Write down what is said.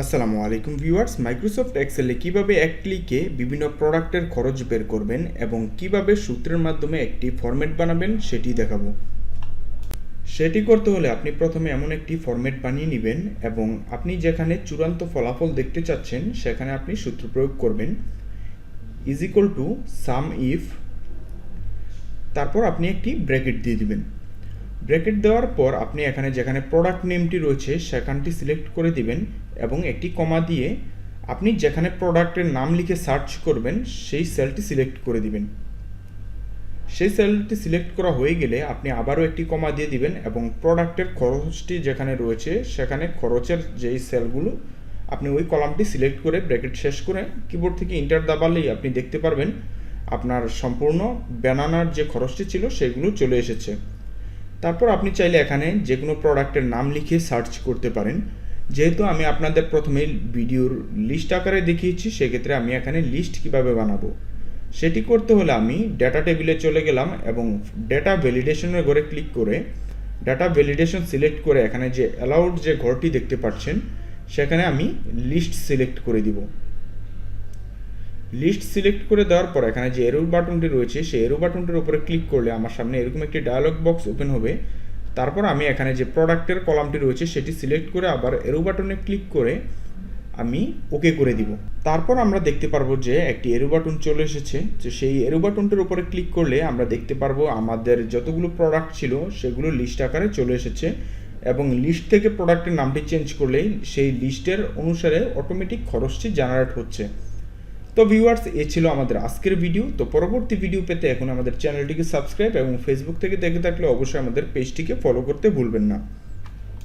আসসালামু আলাইকুম viewers Microsoft এক্সেলে কীভাবে এক ক্লিকে বিভিন্ন প্রোডাক্টের খরচ বের করবেন এবং কীভাবে সূত্রের মাধ্যমে একটি ফরম্যাট বানাবেন সেটি দেখাবো। সেটি করতে হলে আপনি প্রথমে এমন একটি ফরম্যাট বানিয়ে নেবেন এবং আপনি যেখানে চূড়ান্ত ফলাফল দেখতে চাচ্ছেন, সেখানে আপনি সূত্র প্রয়োগ করবেন। Is equal to sum of তারপর আপনি একটি ব্র্যাকেট দিয়ে দিবেন। ব্র্যাকেট দেওয়ার পর আপনি এখানে যেখানে প্রোডাক্ট নেমটি রয়েছে, সেখানটি সিলেক্ট করে দিবেন এবং একটি কমা দিয়ে আপনি যেখানে প্রোডাক্টের নাম লিখে সার্চ করবেন, সেই সেলটি সিলেক্ট করে দিবেন। সেই সেলটি সিলেক্ট করা হয়ে গেলে আপনি আবারও একটি কমা দিয়ে দিবেন এবং প্রোডাক্টের খরচটি যেখানে রয়েছে, সেখানে খরচের যেই সেলগুলো আপনি ওই কলামটি সিলেক্ট করে ব্র্যাকেট শেষ করে কিবোর্ড থেকে ইন্টার দাবালেই আপনি দেখতে পারবেন, আপনার সম্পূর্ণ ব্যানানার যে খরচটি ছিল, সেগুলো চলে এসেছে। তারপর আপনি চাইলে এখানে যে কোনো প্রোডাক্টের নাম লিখে সার্চ করতে পারেন। যেহেতু আমি আপনাদের প্রথমে ভিডিওর লিস্ট আকারে দেখিয়েছি, সেক্ষেত্রে আমি এখানে লিস্ট কীভাবে বানাবো? সেটি করতে হলে আমি ডেটা টেবিলে চলে গেলাম এবং ডেটা ভ্যালিডেশনের ঘরে ক্লিক করে ডাটা ভ্যালিডেশন সিলেক্ট করে এখানে যে অ্যালাউড যে ঘরটি দেখতে পাচ্ছেন, সেখানে আমি লিস্ট সিলেক্ট করে দিব। লিস্ট সিলেক্ট করে দেওয়ার পর এখানে যে এরো বাটনটি রয়েছে, সেই এরো বাটনটির উপরে ক্লিক করলে আমার সামনে এরকম একটি ডায়লগ বক্স ওপেন হবে। তারপর আমি এখানে যে প্রোডাক্টের কলামটি রয়েছে, সেটি সিলেক্ট করে আবার এরো বাটনে ক্লিক করে আমি ওকে করে দিব। তারপর আমরা দেখতে পারব যে একটি এরো বাটন চলে এসেছে। তো সেই এরো বাটনটির উপরে ক্লিক করলে আমরা দেখতে পারব আমাদের যতগুলো প্রোডাক্ট ছিল, সেগুলো লিস্ট আকারে চলে এসেছে এবং লিস্ট থেকে প্রোডাক্টের নামটি চেঞ্জ করলেই সেই লিস্টের অনুসারে অটোমেটিক খরচটি জেনারেট হচ্ছে। তো ভিউয়ার্স এ ছিল আমাদের আজকের ভিডিও তো পরবর্তী ভিডিও পেতে এখন আমাদের চ্যানেলটিকে সাবস্ক্রাইব এবং ফেসবুক থেকে দেখে থাকলে অবশ্যই আমাদের পেজটিকে ফলো করতে ভুলবেন না।